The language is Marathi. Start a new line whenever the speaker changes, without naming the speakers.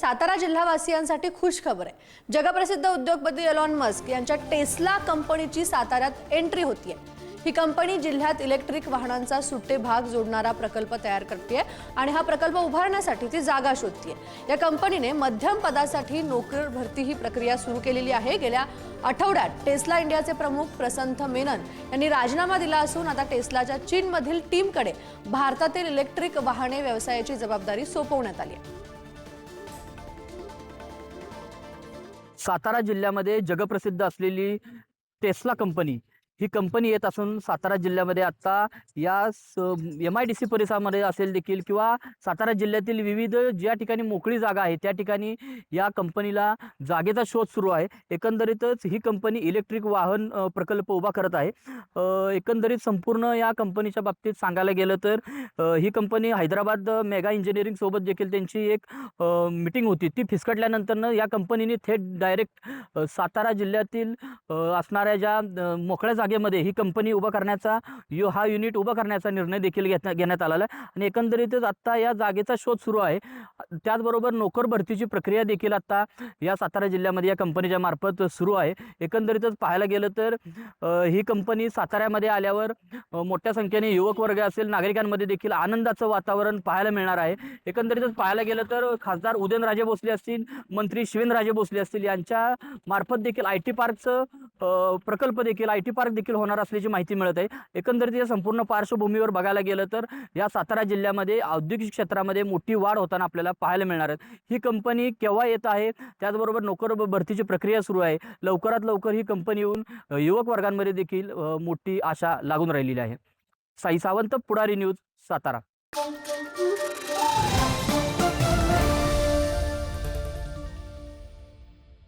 सातारा जिल्हावासियांसाठी खुश खबर आहे. जगप्रसिद्ध उद्योगपती एलॉन मस्क यांच्या टेस्ला कंपनीची साताऱ्यात एंट्री होतीये. ही कंपनी जिल्ह्यात इलेक्ट्रिक वाहनांचा सुट्टे भाग जोडणारा प्रकल्प तयार करते आणि हा प्रकल्प उभारण्यासाठी ती जागा शोधते या कंपनीने मध्यम पदासाठी नोकर भरती ही प्रक्रिया सुरू केलेली आहे. गेल्या आठवड्यात टेस्ला इंडियाचे प्रमुख प्रसंत मेनन यांनी राजीनामा दिला असून आता टेस्लाच्या चीनमधील टीमकडे भारतातील इलेक्ट्रिक वाहने व्यवसायाची जबाबदारी सोपवण्यात आली आहे.
सातारा जिल्ह्यामध्ये जगप्रसिद्ध असलेली टेस्ला कंपनी ही कंपनी येत असून सातारा जिल्ह्यामध्ये आत्ता या एम आय डी सी परिसरामध्ये असेल देखील किंवा सातारा जिल्ह्यातील विविध ज्या ठिकाणी मोकळी जागा आहे त्या ठिकाणी या कंपनीला जागेचा शोध सुरू आहे. एकंदरीतच ही कंपनी इलेक्ट्रिक वाहन प्रकल्प उभा करत आहे. एकंदरीत संपूर्ण या कंपनीच्या बाबतीत सांगायला गेलं तर ही कंपनी हैदराबाद मेगा इंजिनिअरिंग सोबत देखील त्यांची एक मिटिंग होती. ती फिसकटल्यानंतरनं या कंपनीने थेट डायरेक्ट सातारा जिल्ह्यातील असणाऱ्या ज्या मोकळ्या जागा जागेमध्ये ही कंपनी उभं करण्याचा यो हा युनिट उभं करण्याचा निर्णय देखील घेतला घेण्यात आलेला आहे. आणि एकंदरीतच आत्ता या जागेचा शोध सुरू आहे. त्याचबरोबर नोकर भरतीची प्रक्रिया देखील आत्ता या सातारा जिल्ह्यामध्ये या कंपनीच्या मार्फत सुरू आहे. एकंदरीतच पाहायला गेलं तर ही कंपनी साताऱ्यामध्ये आल्यावर मोठ्या संख्येने युवक वर्ग असेल नागरिकांमध्ये देखील आनंदाचं वातावरण पाहायला मिळणार आहे. एकंदरीतच पाहायला गेलं तर खासदार उदयनराजे भोसले असतील मंत्री शिवेंद्रराजे भोसले असतील यांच्या मार्फत देखील आय टी पार्कचं प्रकल्प देखील आय टी पार्क देखील होणार असल्याची माहिती मिळत आहे. एकंदरीत या संपूर्ण पार्श्वभूमीवर बघायला गेलं तर या सातारा जिल्ह्यामध्ये औद्योगिक क्षेत्रामध्ये मोठी वाढ होताना आपल्याला पाहायला मिळणार आहे. ही कंपनी केव्हा येत आहे? त्याचबरोबर नोकर भरतीची प्रक्रिया सुरू आहे. लवकरात लवकर ही कंपनी येऊन युवक वर्गांमध्ये देखील मोठी आशा लागून राहिलेली आहे. साई सावंत पुढारी न्यूज सातारा.